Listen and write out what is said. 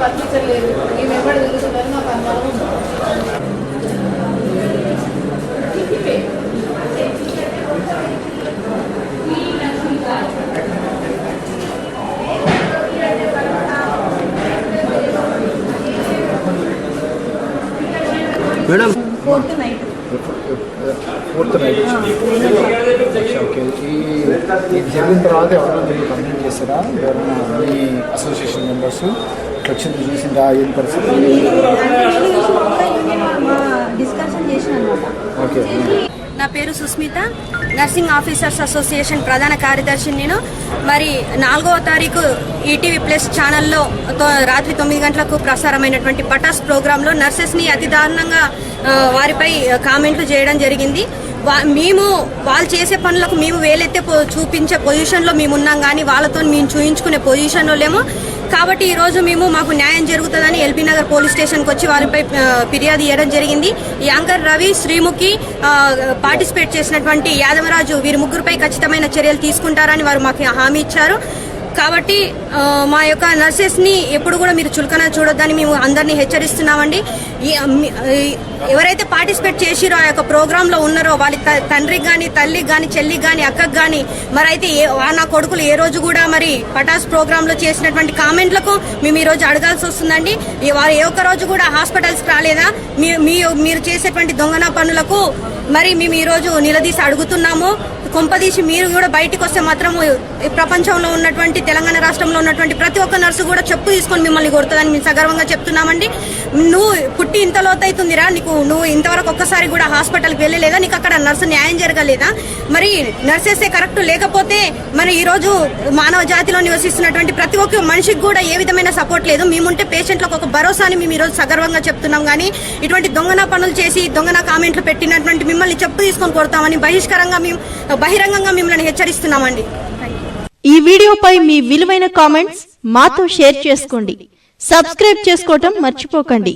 నాకు అనుమానం ఉంది. Madam. Fourth night. Fourth night okay ఈ జరిగిన తర్వాత ఎవరైనా మీరు కంప్లైంట్ చేస్తారా ఎవరైనా మీ అసోసియేషన్ మెంబర్స్ వచ్చింది చూసిందా ఏం పరిస్థితి? డిస్కషన్ చేసిన అనమాట ఓకే. నా పేరు సుస్మిత. నర్సింగ్ ఆఫీసర్స్ అసోసియేషన్ ప్రధాన కార్యదర్శి నేను. మరి నాలుగవ తారీఖు ఈటీవీ ప్లస్ ఛానల్లో రాత్రి తొమ్మిది గంటలకు ప్రసారమైనటువంటి పటాస్ ప్రోగ్రాంలో నర్సెస్ని అతి దారుణంగా వారిపై కామెంట్లు చేయడం జరిగింది. వా- మేము వాళ్ళు చేసే పనులకు మేము వేలెత్తే చూపించే పొజిషన్లో మేము ఉన్నాం కానీ వాళ్ళతో మేము చూయించుకునే పొజిషన్లో లేము. కాబట్టి ఈ రోజు మేము మాకు న్యాయం జరుగుతుందని ఎల్బీ నగర్ పోలీస్ స్టేషన్కి వచ్చి వారిపై ఫిర్యాదు ఇవ్వడం జరిగింది. యాంకర్ రవి శ్రీముఖి పార్టిసిపేట్ చేసినటువంటి యాదవరాజు వీరి ముగ్గురుపై ఖచ్చితమైన చర్యలు తీసుకుంటారని వారు మాకు హామీ ఇచ్చారు. కాబట్టి మా యొక్క నర్సెస్ని ఎప్పుడు కూడా మీరు చులకన చూడొద్దని మేము అందరినీ హెచ్చరిస్తున్నామండి. ఎవరైతే పార్టిసిపేట్ చేసిరో ఆ యొక్క ప్రోగ్రామ్లో ఉన్నారో వాళ్ళ త- తండ్రికి కానీ తల్లికి కానీ చెల్లికి కానీ అక్కకి కానీ మరి అయితే ఏ- వా- నా కొడుకులు ఏ రోజు కూడా మరి పటాస్ ప్రోగ్రామ్లో చేసినటువంటి కామెంట్లకు మేము ఈ రోజు అడగాల్సి వస్తుందండి. వారు ఏ ఒక్క రోజు కూడా హాస్పిటల్స్ రాలేదా? మీ మీ- మీరు చేసేటువంటి దొంగన పనులకు మరి మేము ఈ రోజు నిలదీసి అడుగుతున్నాము. కొంపదీసి మీరు కూడా బయటికి వస్తే మాత్రం ప్రపంచంలో ఉన్నటువంటి తెలంగాణ రాష్ట్రంలో ఉన్నటువంటి ప్రతి ఒక్క నర్సు కూడా చెప్పు తీసుకొని మిమ్మల్ని కొడుతుందని మేము సగర్వంగా చెప్తున్నామండి. నువ్వు పుట్టి ఇంత లోతైతుందిరా నీకు నువ్వు ఇంతవరకు ఒక్కసారి కూడా హాస్పిటల్కి వెళ్ళలేదా నీకు అక్కడ నర్సు న్యాయం జరగలేదా? మరి నర్సెసే కరెక్ట్ లేకపోతే మరి ఈరోజు మానవ జాతిలో నివసిస్తున్నటువంటి ప్రతి ఒక్క మనిషికి కూడా ఏ విధమైన సపోర్ట్ లేదు. మేముంటే పేషెంట్లకు ఒక భరోసాని మేము ఈ రోజు సగర్వంగా చెప్తున్నాం కానీ ఇటువంటి దొంగన పనులు చేసి దొంగన కామెంట్లు పెట్టినటువంటి మిమ్మల్ని చెప్పు తీసుకొని కొడతామని బహిష్కరంగా మేము బహిరంగంగా మిమ్మల్ని హెచ్చరిస్తున్నామండి. ఈ వీడియోపై మీ విలువైన కామెంట్స్ మాతో షేర్ చేసుకోండి. సబ్స్క్రైబ్ చేసుకోవటం మర్చిపోకండి.